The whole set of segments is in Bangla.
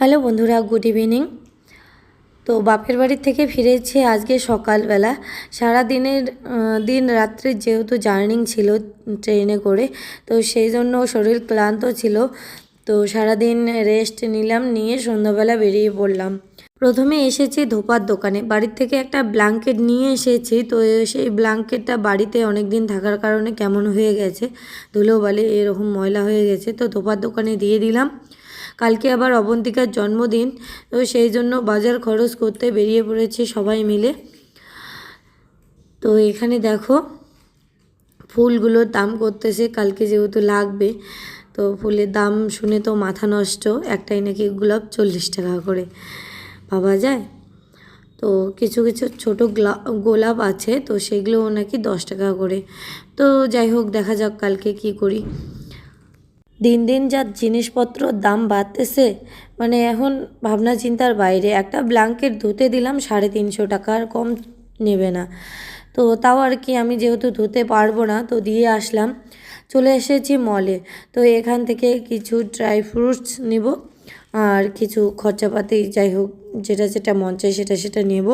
হ্যালো বন্ধুরা, গুড ইভিনিং। তো বাপের বাড়ির থেকে ফিরেছি আজকে সকালবেলা। সারা দিনের দিন রাত্রে যেহেতু জার্নিং ছিল ট্রেনে করে, তো সেই জন্য শরীর ক্লান্ত ছিল। তো সারাদিন রেস্ট নিলাম, নিয়ে সন্ধ্যাবেলা বেরিয়ে পড়লাম। প্রথমে এসেছি ধোপার দোকানে। বাড়ির থেকে একটা ব্ল্যাঙ্কেট নিয়ে এসেছি, তো সেই ব্ল্যাঙ্কেটটা বাড়িতে অনেক দিন থাকার কারণে কেমন হয়ে গেছে ধুলো বালি এরকম ময়লা হয়ে গেছে, তো ধোপার দোকানে দিয়ে দিলাম। কালকে আবার অবন্তিকার জন্মদিন, তো সেই জন্য বাজার খরচ করতে বেরিয়ে পড়েছে সবাই মিলে। তো এখানে দেখো, ফুলগুলোর দাম করতেছে, কালকে যেহেতু লাগবে, তো ফুলের দাম শুনে তো মাথা নষ্ট, একটাই নাকি গোলাপ চল্লিশ টাকা করে। পাওয়া যায়? তো কিছু কিছু ছোটো গোলাপ আছে, তো সেগুলোও নাকি দশ টাকা করে। তো যাই হোক, দেখা যাক কালকে কি করি। দিন দিন যা জিনিসপত্র দাম বাড়তেছে মানে এখন ভাবনা চিন্তার বাইরে। একটা ব্ল্যাঙ্কেট ধুতে দিলাম, সাড়ে তিনশো টাকার কম নেবে না। তো তাও আর কি, আমি যেহেতু ধুতে পারব না, তো দিয়ে আসলাম। চলে এসেছি মলে তো এখান থেকে কিছু ড্রাই ফ্রুটস নেব। আর কিছু খরচাপাতি যাই হোক, যেটা যেটা মন চায় সেটা সেটা নেব।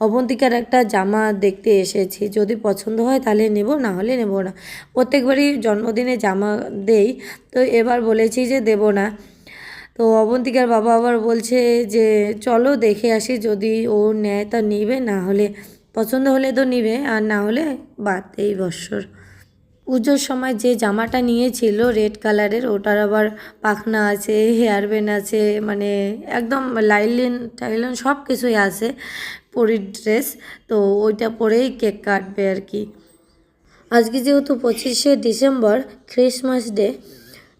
অবন্তিকার একটা জামা দেখতে এসেছি, যদি পছন্দ হয় তাহলে নেব, না হলে নেব না। প্রত্যেকবারই জন্মদিনে জামা দেই, তো এবার বলেছি যে দেব না। তো অবন্তিকার বাবা আবার বলছে যে, চলো দেখে আসি যদি ও নেয় তা নিবে, না হলে পছন্দ হলে তো নিবে, আর না হলে বাদ এই বৎসর। পুজোর সময় যে জামাটা নিয়েছিল রেড কালারের ওটার আবার পাখনা আছে হেয়ার ব্যান্ড আছে মানে একদম লাইলিন টাইলিন সব কিছুই আছে পরির ড্রেস তো ওইটা পরেই কেক কাটবে আর কি। আজকে যেহেতু পঁচিশে ডিসেম্বর ক্রিসমাস ডে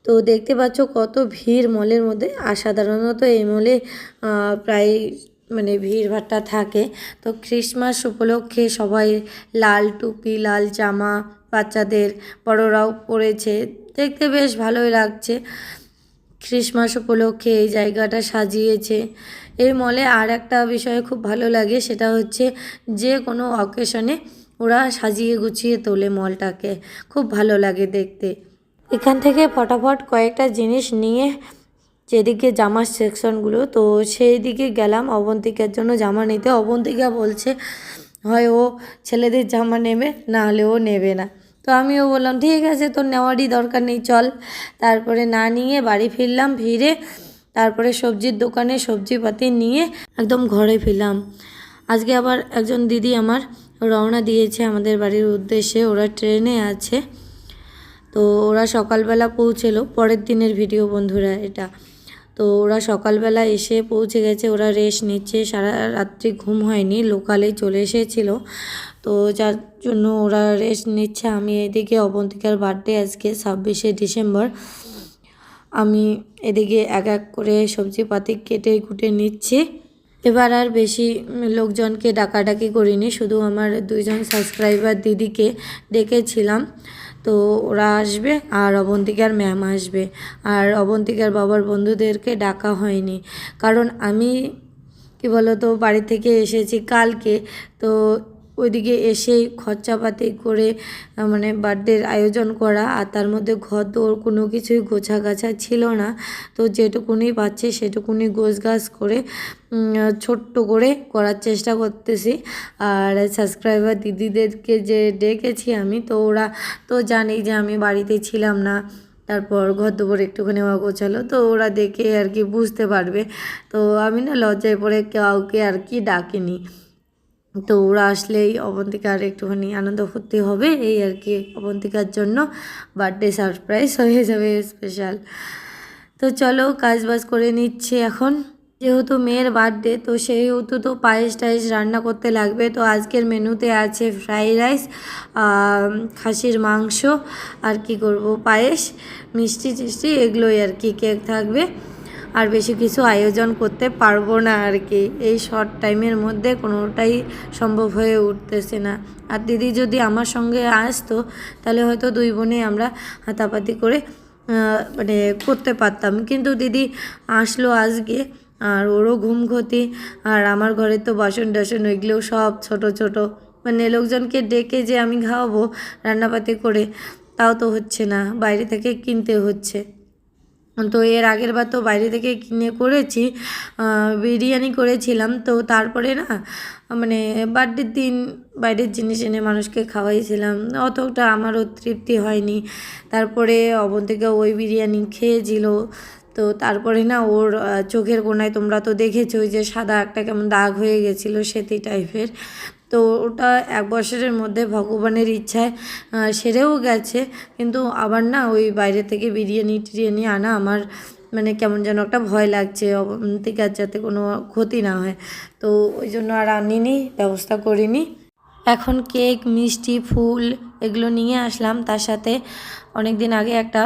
তো দেখতে পাচ্ছ কত ভিড় মলের মধ্যে। আর সাধারণত এই মলে প্রায় মানে ভিড় ভাট্টা থাকে। তো ক্রিসমাস উপলক্ষে সবাই লাল টুপি, লাল জামা বাচ্চাদের বড়রাও পরেছে। দেখতে বেশ ভালোই লাগছে। ক্রিসমাস উপলক্ষে এই জায়গাটা সাজিয়েছে। এই মলে আর একটা বিষয় খুব ভালো লাগে, সেটা হচ্ছে যে কোনো অকেশনে ওরা সাজিয়ে গুছিয়ে তোলে মলটাকে। খুব ভালো লাগে দেখতে। এখান থেকে ফটাফট কয়েকটা জিনিস নিয়ে যেদিকে জামার সেকশনগুলো তো সেই দিকে গেলাম অবন্তিকার জন্য জামা নিতে। অবন্তিকা বলছে, হয় ও ছেলেদের জামা নেবে, না হলে ও নেবে না। তো আমিও বললাম, ঠিক আছে, তোর নেওয়ারই দরকার নেই, চল। তারপরে না নিয়ে বাড়ি ফিরলাম, ফিরে তারপরে সবজির দোকানে সবজিপাতি নিয়ে একদম ঘরে ফিরলাম। আজকে আবার একজন দিদি আমার রওনা দিয়েছে আমাদের বাড়ির উদ্দেশ্যে, ওরা ট্রেনে আছে। তো ওরা সকালবেলা পৌঁছেলো, পরের দিনের ভিডিও বন্ধুরা এটা। তো ওরা সকালবেলা এসে পৌঁছে গেছে, ওরা রেস্ট নিচ্ছে। সারা রাত্রি ঘুম হয়নি, লোকালে চলে এসেছিল। তো যার জন্য ওরা রেস্ট নিচ্ছে। আমি এদিকে অবন্তিকার বার্থডে আজকে ছাব্বিশে ডিসেম্বর। আমি এদিকে এক এক করে সবজিপাতি কেটে কুটে নিচ্ছি। এবার আর বেশি লোকজনকে ডাকাডাকি করিনি, শুধু আমার দুইজন সাবস্ক্রাইবার দিদিকে ডেকেছিলাম। তো ওরা আসবে আর অবন্তিকার ম্যাম আসবে। আর অবন্তিকার বাবার বন্ধুদেরকে ডাকা হয়নি। কারণ আমি, কি বলতো, বাড়ি থেকে এসেছি কালকে। তো ওইদিকে এসেই খরচাপাতি করে মানে বার্থডের আয়োজন করা, আর তার মধ্যে ঘর দৌড় কোনো কিছুই গোছা গাছা ছিল না। তো যেটুকুনি পাচ্ছে সেটুকুনি গোছ গাছ করে ছোট্ট করে করার চেষ্টা করতেছি। আর সাবস্ক্রাইবার দিদিদেরকে যে ডেকেছি আমি, তো ওরা তো জানেই যে আমি বাড়িতে ছিলাম না। তারপর ঘর দুপুর একটুখানি গোছালো, তো ওরা দেখে আর কি বুঝতে পারবে। তো আমি না লজ্জায় পড়ে কাউকে আর কি ডাকিনি। তো ওরা আসলেই অবন্তিকার একটুখানি আনন্দ ফুর্তি হবে এই আর কি অবন্তিকার জন্য বার্থডে সারপ্রাইজ হয়ে যাবে স্পেশাল তো চলো কাজ বাজ করে নিচ্ছি এখন। যেহেতু মেয়ের বার্থডে তো সেহেতু তো পায়েস টায়েস রান্না করতে লাগবে। তো আজকের মেনুতে আছে ফ্রাইড রাইস খাসির মাংস, আর কি করব, পায়েস, মিষ্টি টিষ্টি, এগুলোই আর কি কেক থাকবে। আর বেশি কিছু আয়োজন করতে পারব না আর কি। এই শর্ট টাইমের মধ্যে কোনোটাই সম্ভব হয়ে উঠতেছে না। আর দিদি যদি আমার সঙ্গে আসতো, তাহলে হয়তো দুই বোনে আমরা হাতাপাতি করে মানে করতে পারতাম। কিন্তু দিদি আসলো আজকে, আর ওরও ঘুম ক্ষতি, আর আমার ঘরে তো বাসন টাসন ওইগুলোও সব ছোট ছোট। মানে লোকজনকে ডেকে যে আমি খাওয়াবো রান্নাপাতি করে, তাও তো হচ্ছে না। বাইরে থেকে কিনতে হচ্ছে। তো এর আগের বার তো বাইরে থেকে কিনে করেছি বিরিয়ানি করেছিলাম। তো তারপরে না মানে বার্থডের দিন বাইরের জিনিস এনে মানুষকে খাওয়াইছিলাম। অতটা আমারও তৃপ্তি হয়নি। তারপরে অবন্তিকা ওই বিরিয়ানি খেয়েছিল। তো তারপরে না ওর চোখের কোনায় তোমরা তো দেখেছ যে সাদা একটা কেমন দাগ হয়ে গেছিল সেতি টাইপের তো ওটা এক বছরের মধ্যে ভগবানের ইচ্ছায় সেরেও গেছে। কিন্তু আবার না ওই বাইরে থেকে বিরিয়ানি টিরিয়ানি আনা আমার মানে কেমন যেন একটা ভয় লাগছে। ঠিক আছে যাতে কোনো ক্ষতি না হয়। তো ওই জন্য আর আনিনি, ব্যবস্থা করিনি। এখন কেক, মিষ্টি, ফুল এগুলো নিয়ে আসলাম। তার সাথে অনেক দিন আগে একটা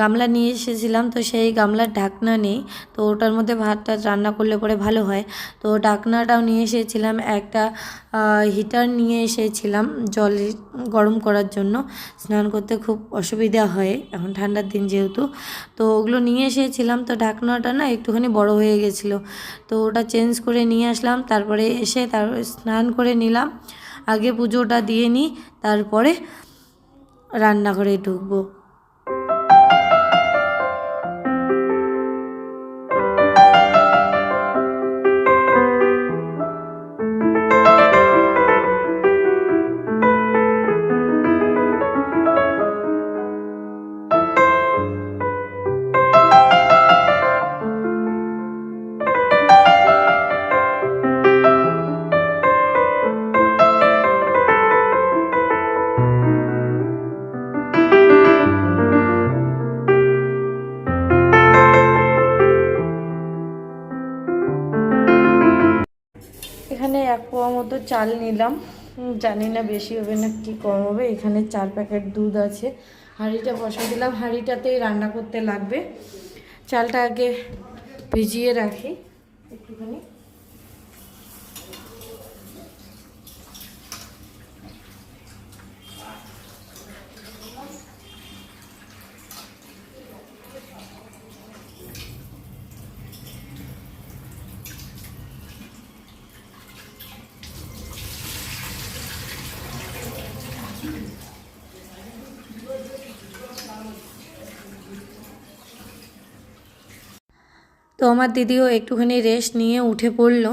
গামলা নিয়ে এসেছিলাম। তো সেই গামলার ঢাকনা নেই। তো ওটার মধ্যে ভাতটা রান্না করলে পরে ভালো হয়। তো ঢাকনাটাও নিয়ে এসেছিলাম। একটা হিটার নিয়ে এসেছিলাম জল গরম করার জন্য। স্নান করতে খুব অসুবিধা হয়। এখন ঠান্ডার দিন যেহেতু। তো ওগুলো নিয়ে এসেছিলাম। তো ঢাকনাটা না একটুখানি বড় হয়ে গেছিল। তো ওটা চেঞ্জ করে নিয়ে আসলাম। তারপরে এসে তার স্নান করে নিলাম। আগে পুজোটা দিয়ে নিই তারপরে রান্নাঘরে ঢুকবো। চাল নিলাম। জানি না বেশি হবে না কি কম হবে। এখানে চার প্যাকেট দুধ আছে। হাঁড়িটা বসা দিলাম। হাঁড়িটাতেই রান্না করতে লাগবে। চালটা আগে ভিজিয়ে রাখি। একটুখানি। তো আমার দিদিও একটুখানি রেস্ট নিয়ে উঠে পড়ল।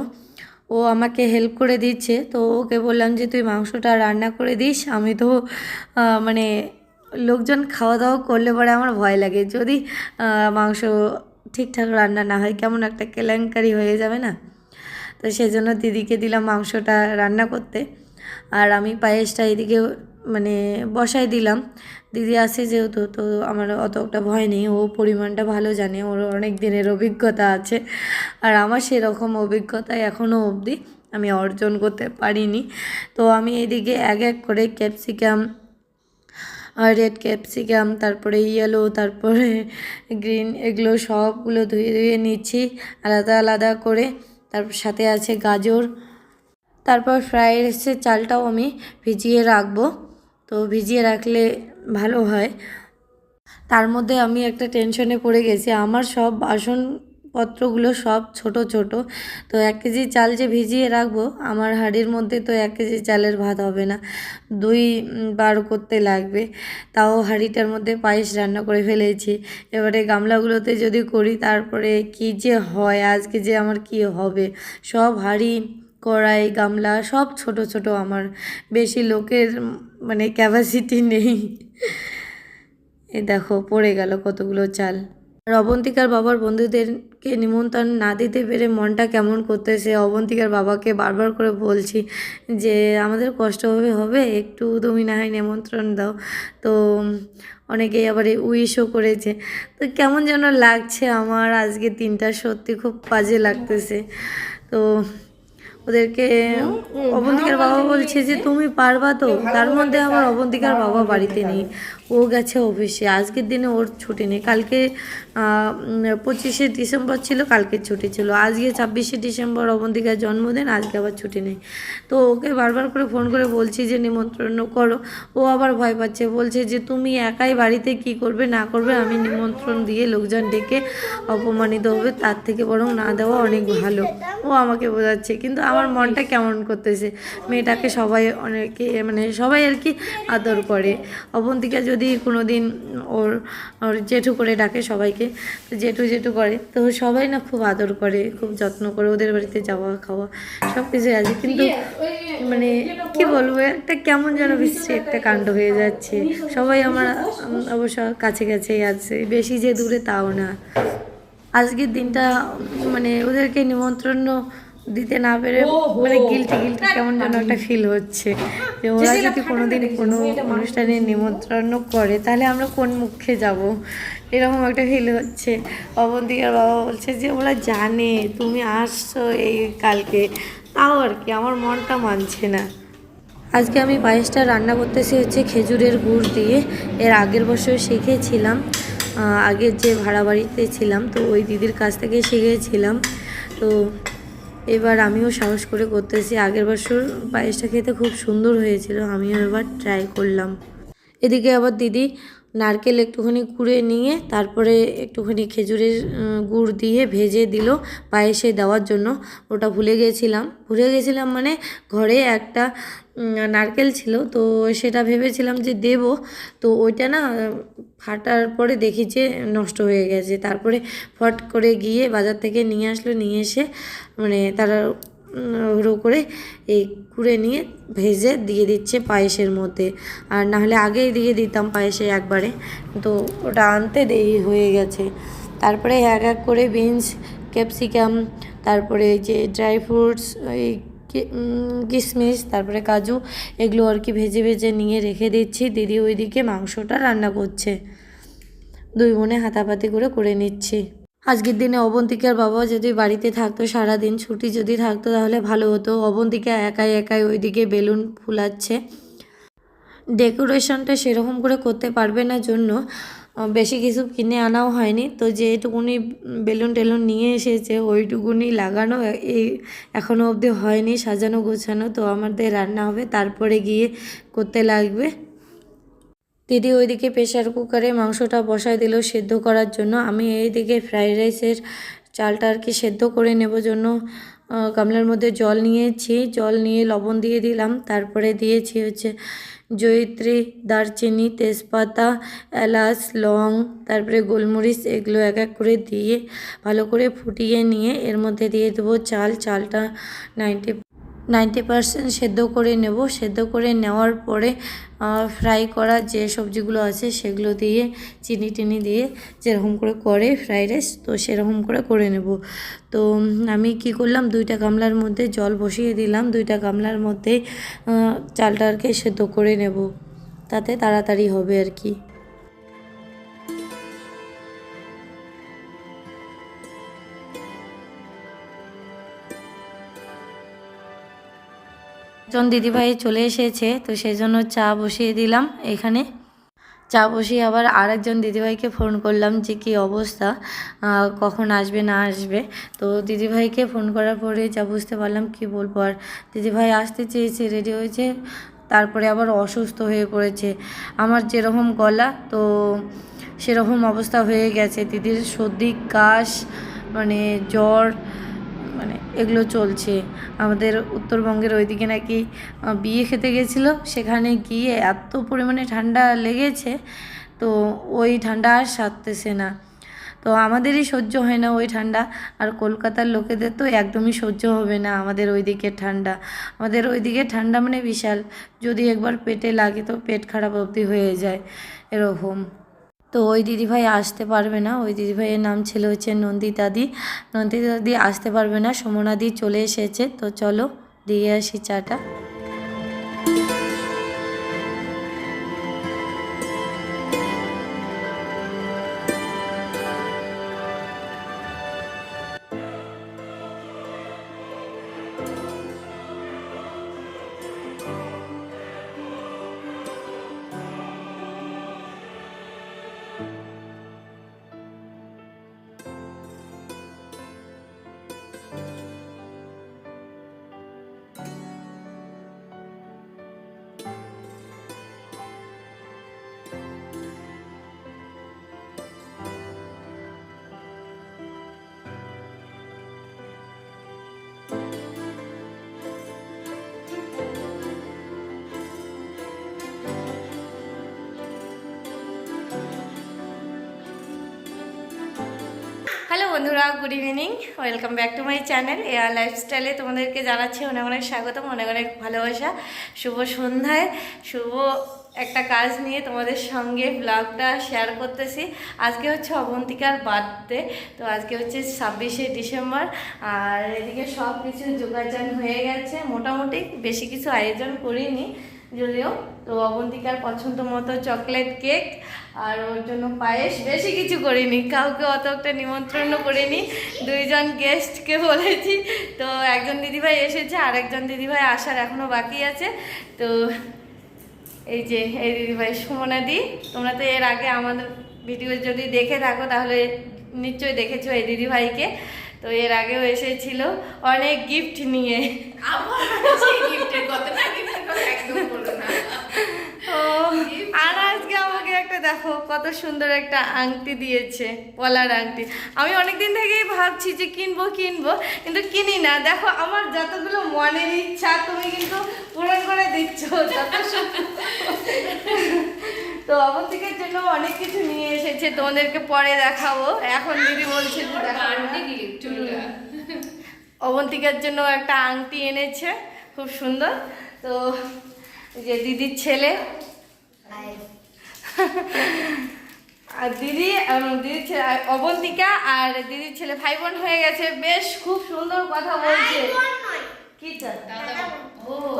ও আমাকে হেল্প করে দিচ্ছে। তো ওকে বললাম যে, তুই মাংসটা রান্না করে দিস। আমি তো মানে লোকজন খাওয়া দাওয়া করলে পরে আমার ভয় লাগে। যদি মাংস ঠিকঠাক রান্না না হয়, কেমন একটা কেলেঙ্কারি হয়ে যাবে না? তো সেই জন্য দিদিকে দিলাম মাংসটা রান্না করতে। আর আমি পায়েসটা এদিকে মানে বসাই দিলাম। দিদি আসে যেহেতু, তো আমার অত একটা ভয় নেই। ও পরিমাণটা ভালো জানে। ওর অনেক দিনের অভিজ্ঞতা আছে। আর আমার সেরকম অভিজ্ঞতা এখনও অবধি আমি অর্জন করতে পারিনি। তো আমি এদিকে এক এক করে ক্যাপসিকাম রেড ক্যাপসিকাম, তারপরে ইয়েলো তারপরে গ্রিন এগুলো সবগুলো ধুয়ে ধুয়ে নিচ্ছি। আলাদা আলাদা করে। তারপর সাথে আছে গাজর। তারপর ফ্রাইড রাইসের চালটাও আমি ভিজিয়ে রাখব। তো ভিজিয়ে রাখলে ভালো হয়। তার মধ্যে আমি একটা টেনশনে পড়ে গেছি। আমার সব বাসনপত্রগুলো সব ছোট ছোট। তো এক কেজি চাল যে ভিজিয়ে রাখব, আমার হাঁড়ির মধ্যে তো এক কেজি চালের ভাত হবে না। দুই বার করতে লাগবে। তাও হাঁড়িটার মধ্যে পায়েস রান্না করে ফেলেছি। এবারে গামলাগুলোতে যদি করি, তারপরে কি যে হয়, আজকে যে আমার কি হবে? সব হাঁড়ি, কড়াই, গামলা সব ছোট ছোট। আমার বেশি লোকের মানে ক্যাপাসিটি নেই। এ দেখো, পড়ে গেল কতগুলো চাল। আর অবন্তিকার বাবার বন্ধুদেরকে নিমন্ত্রণ না দিতে পেরে মনটা কেমন করতেছে, অবন্তিকার বাবাকে বারবার করে বলছি যে, আমাদের কষ্ট হবে হবে, একটু তুমি না হয় নিমন্ত্রণ দাও। তো অনেকেই আবার এই উইশও করেছে। তো কেমন যেন লাগছে আমার আজকে দিনটা, সত্যি খুব বাজে লাগতেছে। তো ওদেরকে অবন্তিকার বাবা বলছে যে তুমি পারবা তো। তার মধ্যে আমার অবন্তিকার বাবা বাড়িতে নেই। ও গেছে অফিসে আজকের দিনে ওর ছুটি নেই। কালকে পঁচিশে ডিসেম্বর ছিল কালকে ছুটি ছিল। আজকে ছাব্বিশে ডিসেম্বর অবন্তিকার জন্মদিন, আজকে আবার ছুটি নেই। তো ওকে বারবার করে ফোন করে বলছি যে, নিমন্ত্রণ করো। ও আবার ভয় পাচ্ছে। বলছে যে, তুমি একাই বাড়িতে কি করবে, না করবে, আমি নিমন্ত্রণ দিয়ে লোকজন ডেকে অপমানিত হবে। তার থেকে বরং না দেওয়া অনেক ভালো। ও আমাকে বোঝাচ্ছে। কিন্তু আমার মনটা কেমন করতেছে? মেয়েটাকে সবাই অনেকে মানে সবাই আর কি আদর করে। অবন্তিকা যদি যদি কোনো দিন ওর ওর জেঠু করে ডাকে সবাইকে তো জেঠু জেঠু করে তো সবাই না খুব আদর করে খুব যত্ন করে ওদের বাড়িতে যাওয়া খাওয়া সব কিছুই আছে। কিন্তু মানে কি বলব একটা কেমন যেন বিশ্রী একটা কাণ্ড হয়ে যাচ্ছে। সবাই আমার অবশ্য কাছে কাছেই আছে বেশি যে দূরে তাও না। আজকের দিনটা মানে ওদেরকে নিমন্ত্রণ দিতে না পেরে মানে গিলটি গিলটি কেমন যেন একটা ফিল হচ্ছে। যে ওরা যদি কোনোদিন কোনো অনুষ্ঠানে নিমন্ত্রণ করে তাহলে আমরা কোন মুখে যাব? এরকম একটা ফিল হচ্ছে। অবন্তিকার বাবা বলছে যে ওরা জানে তুমি আসছো এই কালকে। তাও আর কি আমার মনটা মানছে না। আজকে আমি পায়েসটা রান্না করতেছি হচ্ছে খেজুরের গুড় দিয়ে। এর আগের বছর শিখেছিলাম আগের যে ভাড়া বাড়িতে ছিলাম তো ওই দিদির কাছ থেকে শিখেছিলাম। তো এবার আমিও সাহস করে করতেছি। আগের বছর পায়েসটা খেতে খুব সুন্দর হয়েছিল, আমিও এবার ট্রাই করলাম। এদিকে আবার দিদি নারকেল একটুখানি কুড়ে নিয়ে তারপরে একটুখানি খেজুরের গুড় দিয়ে ভেজে দিল পায়েসে দেওয়ার জন্য। ওটা ভুলে গেছিলাম। ভুলে গেছিলাম মানে ঘরে একটা নারকেল ছিল। তো সেটা ভেবেছিলাম যে দেব। তো ওইটা না, ফাটার পরে দেখি যে নষ্ট হয়ে গেছে। তারপরে ফট করে গিয়ে বাজার থেকে নিয়ে আসলো। নিয়ে এসে মানে তারা হুড়ো করে এই কুড়ে নিয়ে ভেজে দিয়ে দিচ্ছে পায়েসের মধ্যে। আর নাহলে আগেই দিয়ে দিতাম পায়েসে একবারে। তো ওটা আনতে দেরি হয়ে গেছে। তারপরে এক এক করে বিনস, ক্যাপসিকাম, তারপরে যে ড্রাই ফ্রুটস এই কিশমিশ তারপরে কাজু, এগুলো আর কি ভেজে ভেজে নিয়ে রেখে দিচ্ছি। দিদি ওইদিকে মাংসটা রান্না করছে। দুই বোনে হাতাপাতি করে করে নিচ্ছি। আজকের দিনে অবন্তিকার বাবা যদি বাড়িতে থাকতো সারা দিন ছুটি যদি থাকতো, তাহলে ভালো হতো। অবন্তিকা একাই একাই ওইদিকে বেলুন ফুলাচ্ছে। ডেকোরেশনটা সেরকম করে করতে পারবে না জন্য বেশি কিছু কিনে আনাও হয়নি। তো যেটুকুনি বেলুন টেলুন নিয়ে এসেছে, ওইটুকুনি লাগানো এই এখনও অবধি হয়নি, সাজানো গোছানো। তো আমাদের রান্না হবে, তারপরে গিয়ে করতে লাগবে। দিদি ওইদিকে প্রেশার কুকারে মাংসটা বসায় দিল সেদ্ধ করার জন্য। আমি এইদিকে ফ্রাইড রাইসের চালটা আর কি সেদ্ধ করে নেব জন্য। গামলার মধ্যে জল নিয়েছি। জল নিয়ে লবণ দিয়ে দিলাম। তারপরে দিয়েছি হচ্ছে জয়িত্রী, দারচিনি, তেজপাতা, এলাচ, লং, তারপরে গোলমরিচ এগুলো এক এক করে দিয়ে ভালো করে ফুটিয়ে নিয়ে এর মধ্যে দিয়ে দেবো চাল। চালটা নাইনটি নাইনটি পারসেন্ট সেদ্ধ করে নেব। সেদ্ধ করে নেওয়ার পরে ফ্রাই করা যে সবজিগুলো আছে সেগুলো দিয়ে চিনি টিনি দিয়ে যেরকম করে করে ফ্রাইড রাইস তো সেরকম করে করে নেব। তো আমি কি করলাম দুইটা গামলার মধ্যে জল বসিয়ে দিলাম। দুইটা গামলার মধ্যে আহ, চালটা আর কি সেদ্ধ করে নেব। তাতে তাড়াতাড়ি হবে আর কি। একজন দিদিভাই চলে এসেছে, তো সেই জন্য চা বসিয়ে দিলাম এখানে। চা বসিয়ে আবার আরেকজন দিদিভাইকে ফোন করলাম যে কী অবস্থা কখন আসবে না আসবে। তো দিদিভাইকে ফোন করার পরে যা বুঝতে পারলাম কি বলব আর, দিদিভাই আসতে চেয়েছে, রেডি হয়েছে, তারপরে আবার অসুস্থ হয়ে পড়েছে। আমার যেরকম গলা, তো সেরকম অবস্থা হয়ে গেছে। দিদির সর্দি, কাশ মানে জ্বর মানে এগুলো চলছে। আমাদের উত্তরবঙ্গের ওইদিকে নাকি বিয়ে খেতে গেছিল। সেখানে গিয়ে এত পরিমাণে ঠান্ডা লেগেছে, তো ওই ঠান্ডা আর সারতেছে না। তো আমাদেরই সহ্য হয় না ওই ঠান্ডা। আর কলকাতার লোকেদের তো একদমই সহ্য হবে না আমাদের ওইদিকের ঠান্ডা। আমাদের ওই ওইদিকে ঠান্ডা মানে বিশাল। যদি একবার পেটে লাগে তো পেট খারাপ অবধি হয়ে যায়। এরকম। তো ওই দিদিভাই আসতে পারবে না। ওই দিদিভাইয়ের নাম ছিল হচ্ছে নন্দিতাদি। নন্দিতাদি আসতে পারবে না। সমনাদি চলে এসেছে। তো চলো দিয়ে আসি চাটা। বন্ধুরা good evening welcome back to my channel air লাইফস্টাইলে তোমাদেরকে জানাচ্ছি অনেক অনেক স্বাগতম, অনেক অনেক ভালোবাসা। শুভ সন্ধ্যায়, শুভ একটা কাজ নিয়ে তোমাদের সঙ্গে ব্লগটা শেয়ার করতেছি। আজকে হচ্ছে অবন্তিকার বার্থডে তো আজকে হচ্ছে ছাব্বিশে ডিসেম্বর। আর এদিকে সব কিছু যোগাযোগ হয়ে গেছে, মোটামুটি বেশি কিছু আয়োজন করিনি, যদিও। তো অবন্তিকার পছন্দ মতো চকলেট কেক আর ওর জন্য পায়েস বেশি কিছু করিনি, কাউকে অত একটা নিমন্ত্রণ করিনি। দুইজন গেস্টকে বলেছি, তো একজন দিদিভাই এসেছে আর একজন দিদিভাই আসার এখনও বাকি আছে। তো এই যে, এই দিদিভাই সুমনা দি তোমরা তো এর আগে আমাদের ভিডিও যদি দেখে থাকো, তাহলে নিশ্চয়ই দেখেছ এই দিদিভাইকে। তো এর আগেও এসেছিল, অনেক গিফট নিয়ে। সেই গিফটের কথা না গিফটের কথা একদম বলো না ও আর আজকে আমাকে একটা দেখো কত সুন্দর একটা আংটি দিয়েছে পলার আংটি। আমি অনেকদিন থেকেই ভাবছি যে কিনবো কিনবো কিন্তু কিনি না। দেখো আমার যতগুলো মনের ইচ্ছা তুমি কিন্তু পূরণ করে দিচ্ছ তো অবন্তিকের জন্য অনেক কিছু নিয়ে এসেছে তোমাদেরকে পরে দেখাবো। এখন দিদি বলছে অবন্তিকার জন্য একটা আংটি এনেছে খুব সুন্দর। তো যে দিদির ছেলে আর দিদি দিদির ছেলে অবন্তিকা আর দিদির ছেলে ভাই বোন হয়ে গেছে। বেশ খুব সুন্দর কথা বলছে। কি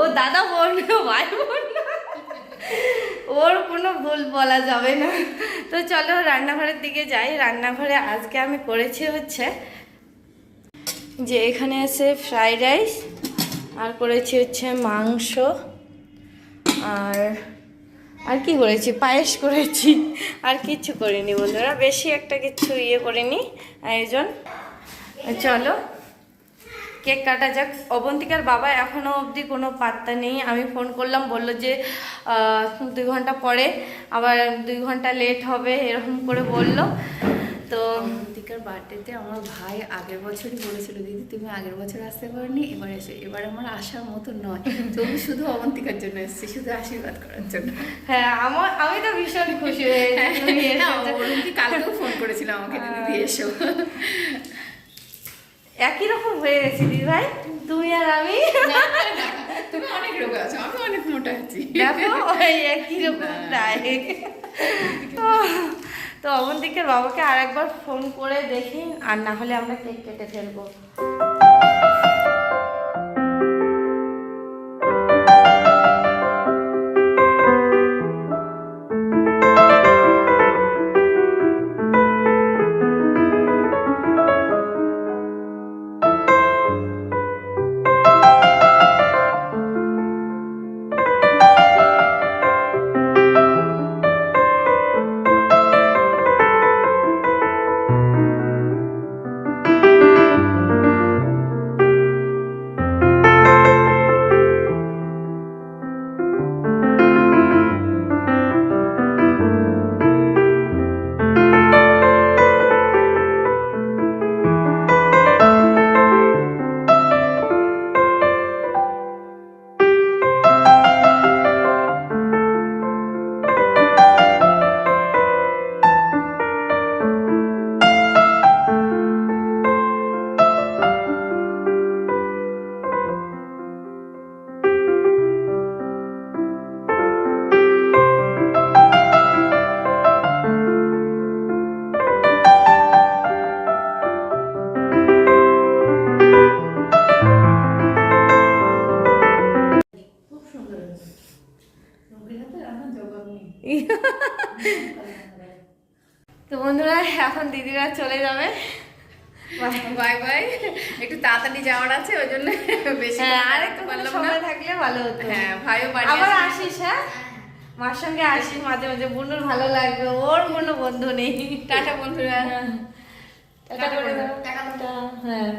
ও দাদা বোন। ভাই বোন ওর কোনো ভুল বলা যাবে না। তো চলো রান্নাঘরের দিকে যাই। রান্নাঘরে আজকে আমি করেছি হচ্ছে যে এখানে আছে ফ্রাইড রাইস আর করেছি হচ্ছে মাংস আর আর কি করেছি? পায়েস করেছি। আর কিচ্ছু করিনি বন্ধুরা, বেশি একটা কিছু ইয়ে করিনি। আয়োজন চলো, কেক কাটা যাক। অবন্তিকার বাবা এখনও অবধি কোনো পাত্তা নেই। আমি ফোন করলাম, বলল যে দুই ঘণ্টা পরে, আবার দুই ঘণ্টা লেট হবে, এরকম করে বলল। তো অবন্তিকার বার্থডেতে আমার ভাই আগের বছরই বলেছিল দিদি তুমি আগের বছর আসতে পারোনি এবার এসে এবার আমার আসার মতো নয়। তুমি শুধু অবন্তিকার জন্য এসেছি শুধু আশীর্বাদ করার জন্য। হ্যাঁ আমার আমি তো ভীষণ খুশি হয়েছি তুমি না, এসেছ। কালকেও ফোন করেছিল আমাকে দিদি এসো। একই রকম হয়ে গেছি দিদি ভাই। তুমি আর আমি। তুমি অনেক রোগ আছো আমি অনেক মোটা আছি। দেখো একই রকম না। তো অবন্তিকের বাবাকে আর একবার ফোন করে দেখি, আর না হলে আমরা কেক কেটে ফেলব। ভালো হতো হ্যাঁ ভাইও বাড়ি আবার আসিস হ্যাঁ মার সঙ্গে আসিস মাঝে মাঝে বন্ধুর ভালো লাগবে ওর কোনো বন্ধু নেই টাটা বন্ধুরা টাটা করে দাও। টাটা। টাটা। হ্যাঁ